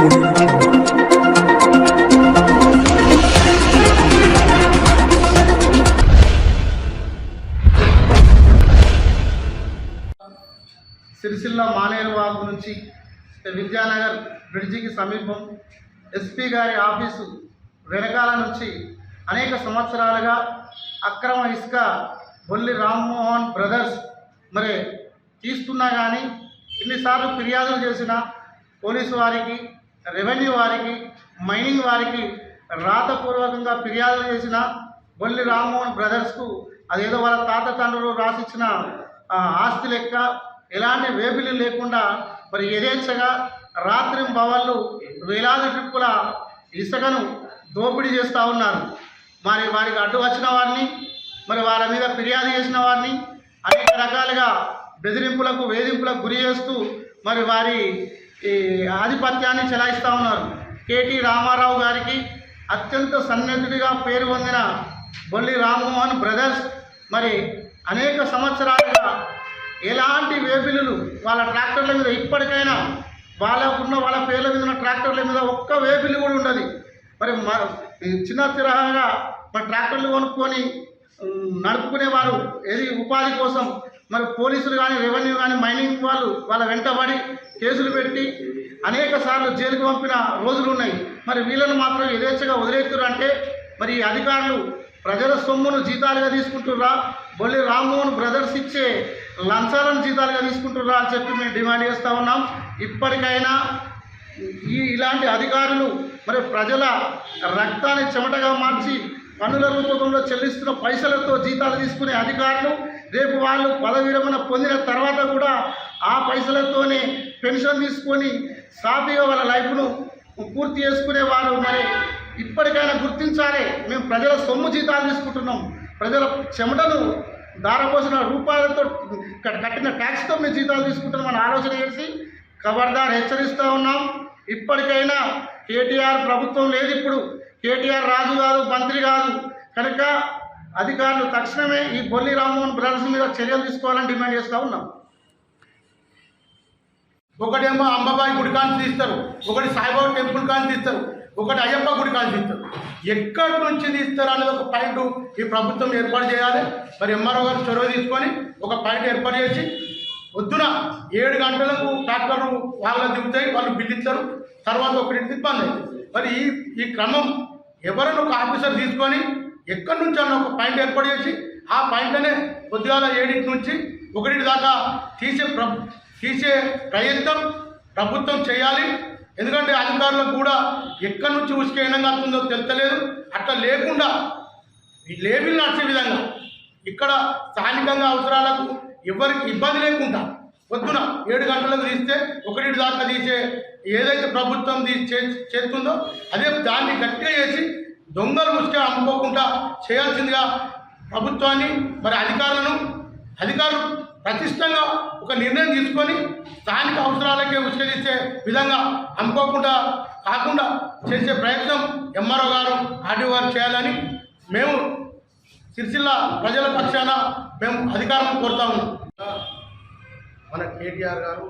సిరిసిల్ల మానేరు వాగు నుంచి విద్యానగర్ బ్రిడ్జికి సమీపం ఎస్పీ గారి ఆఫీసు వెనకాల నుంచి అనేక సంవత్సరాలుగా అక్రమ ఇసుక బొల్లి రామ్మోహన్ బ్రదర్స్ మరి తీస్తున్నా కానీ ఎన్నిసార్లు ఫిర్యాదులు చేసినా పోలీసు వారికి రెవెన్యూ వారికి మైనింగ్ వారికి రాతపూర్వకంగా ఫిర్యాదులు చేసిన బొల్లి రామ్మోహన్ బ్రదర్స్కు అదేదో వాళ్ళ తాత తండ్రులు రాసిచ్చిన ఆస్తి లెక్క ఎలాంటి వేపిలు లేకుండా మరి యథేచ్ఛగా రాత్రి బవళ్ళు వేలాది ట్రిప్పుల ఇసుకను దోపిడీ చేస్తూ ఉన్నారు. మరి వారికి అడ్డు వచ్చిన వారిని మరి వాళ్ళ మీద ఫిర్యాదు చేసిన వారిని అనేక రకాలుగా బెదిరింపులకు వేధింపులకు గురి చేస్తూ మరి వారి ఈ ఆధిపత్యాన్ని చెలాయిస్తూ ఉన్నారు. కేటీ రామారావు గారికి అత్యంత సన్నిహితుడిగా పేరు పొందిన బొల్లి రామ్మోహన్ బ్రదర్స్ మరి అనేక సంవత్సరాలుగా ఎలాంటి వేపిలులు వాళ్ళ ట్రాక్టర్ల మీద ఇప్పటికైనా వాళ్ళకున్న వాళ్ళ పేర్ల మీద ఉన్న ట్రాక్టర్ల మీద ఒక్క వేపిలు కూడా ఉండదు. మరి మ చిన్న తరహాగా మరి ట్రాక్టర్లు కొనుక్కొని నడుపుకునేవారు ఏది ఉపాధి కోసం మరి పోలీసులు కానీ రెవెన్యూ కానీ మైనింగ్ వాళ్ళు వాళ్ళ వెంటబడి కేసులు పెట్టి అనేక సార్లు జైలుకు పంపిన రోజులు ఉన్నాయి. మరి వీళ్ళని మాత్రం యథేచ్ఛగా వదిలేస్తున్నారు అంటే మరి అధికారులు ప్రజల సొమ్మును జీతాలుగా తీసుకుంటుర్రా? బొల్లి రామ్మోహన్ బ్రదర్స్ ఇచ్చే లంచాలను జీతాలుగా తీసుకుంటుర్రా అని చెప్పి మేము డిమాండ్ చేస్తూ ఉన్నాం. ఇప్పటికైనా ఈ ఇలాంటి అధికారులు మరి ప్రజల రక్తాన్ని చెమటగా మార్చి పన్నుల రూపంలో చెల్లిస్తున్న పైసలతో జీతాలు తీసుకునే అధికారులు రేపు వాళ్ళు పదవి విరమణ పొందిన తర్వాత కూడా ఆ పైసలతోనే పెన్షన్ తీసుకొని సాఫీగా వాళ్ళ లైఫ్ను పూర్తి చేసుకునేవారు. మరి ఇప్పటికైనా గుర్తించాలి. మేము ప్రజల సొమ్ము జీతాలు తీసుకుంటున్నాం. ప్రజల చెమటను దారపోసిన రూపాయలతో కట్టిన ట్యాక్స్తో మేము జీతాలు తీసుకుంటున్నాం అని ఆలోచన చేసి ఖబర్దార్ హెచ్చరిస్తూ ఉన్నాం. ఇప్పటికైనా కేటీఆర్ ప్రభుత్వం లేదు ఇప్పుడు. కేటీఆర్ రాజు కాదు మంత్రి కాదు. కనుక అధికారులు తక్షణమే ఈ బొల్లి రామ్మోహన్ బ్రదర్స్ మీద చర్యలు తీసుకోవాలని డిమాండ్ చేస్తూ ఉన్నాం. ఒకటేమో అంబాబాయి గుడి కాని తీస్తారు ఒకటి సాయిబాబా టెంపుల్ కాని తీస్తారు ఒకటి అయ్యప్ప గుడి కాని తీస్తారు. ఎక్కడి నుంచి తీస్తారు అనేది ఒక పాయింట్ ఈ ప్రభుత్వం ఏర్పాటు చేయాలి. మరి ఎంఆర్ఓ గారు చొరవ తీసుకొని ఒక పాయింట్ ఏర్పాటు చేసి పొద్దున ఏడు గంటలకు ట్రాక్టర్లు వాళ్ళ దిగుతాయి వాళ్ళు బిల్లిస్తారు తర్వాత ఒకటి ఇబ్బంది. అవుతుంది మరి ఈ ఈ క్రమం ఎవరైనా ఒక ఆఫీసర్ తీసుకొని ఎక్కడి నుంచి అన్న ఒక పాయింట్ ఏర్పాటు చేసి ఆ పాయింట్లోనే పొద్దుగాల ఏడింటి నుంచి ఒకటి దాకా తీసే ప్ర తీసే ప్రయత్నం ప్రభుత్వం చేయాలి. ఎందుకంటే అధికారులకు కూడా ఎక్కడి నుంచి ఉసుక కడుతుందో తెలుతలేదు. అట్లా లేకుండా లేబిల్ లేబుల్ నడిచే విధంగా ఇక్కడ స్థానికంగా అవసరాలకు ఎవరికి ఇబ్బంది లేకుండా పొద్దున ఏడు గంటలకు తీస్తే ఒకటి దాకా తీసే ఏదైతే ప్రభుత్వం తీ- చేస్తుందో అదే దాన్ని గట్టిగా చేసి దొంగలు ముసుకే అమ్ముకోకుండా చేయాల్సిందిగా ప్రభుత్వాన్ని మరి అధికారులను అధికారులు ప్రతిష్టంగా ఒక నిర్ణయం తీసుకొని స్థానిక అవసరాలకే ఉస్కరిచ్చే విధంగా అమ్ముకోకుండా కాకుండా చేసే ప్రయత్నం ఎంఆర్ఓ గారు ఆర్డీఓ గారు చేయాలని మేము సిరిసిల్ల ప్రజల పక్షాన మేము అధికారం కోరుతా ఉన్నాం. మన కేటీఆర్ గారు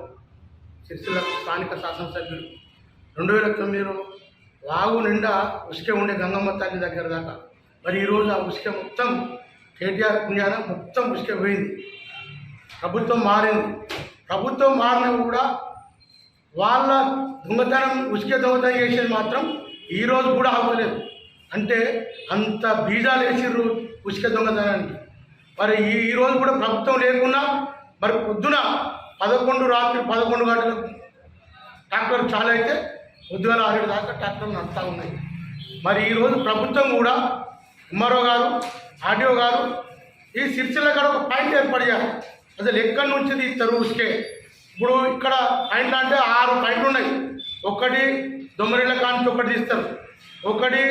సిరిసిల్ల స్థానిక శాసనసభ్యులు. రెండు వేల తొమ్మిదిలో వాగు నిండా ఉసుకే ఉండే గంగమ్మ తల్లి దగ్గర దాకా. మరి ఈరోజు ఆ ఉసుకే మొత్తం కేటీఆర్ పుణ్యాన మొత్తం ఉసుకే పోయింది. ప్రభుత్వం మారింది. ప్రభుత్వం మారినా కూడా వాళ్ళ దొంగతనం ఉసుకే దొంగతనం చేసేది మాత్రం ఈరోజు కూడా అవ్వలేదు అంటే అంత బీజాలు వేసిర్రు ఉసుక దొంగతనానికి. మరి ఈ ఈరోజు కూడా ప్రభుత్వం లేకున్నా మరి పొద్దున పదకొండు రాత్రి పదకొండు గంటలకు ట్రాక్టర్ చాలా అయితే పొద్దుగాల ఆరు దాకా ట్రాక్టర్లు నడుస్తూ ఉన్నాయి. మరి ఈరోజు ప్రభుత్వం కూడా ఎంఆర్ఓ గారు ఆర్డీఓ గారు ఈ సిరిసిల్ల కాడ ఒక పాయింట్ ఏర్పడియారు. అసలు ఎక్కడి నుంచి తీస్తారు ఉసుకే ఇప్పుడు ఇక్కడ పాయింట్లు అంటే ఆరు పాయింట్లు ఉన్నాయి. ఒకటి దొమ్మరిళ్ళ కాంచి ఒకటి తీస్తారు. ఒకటి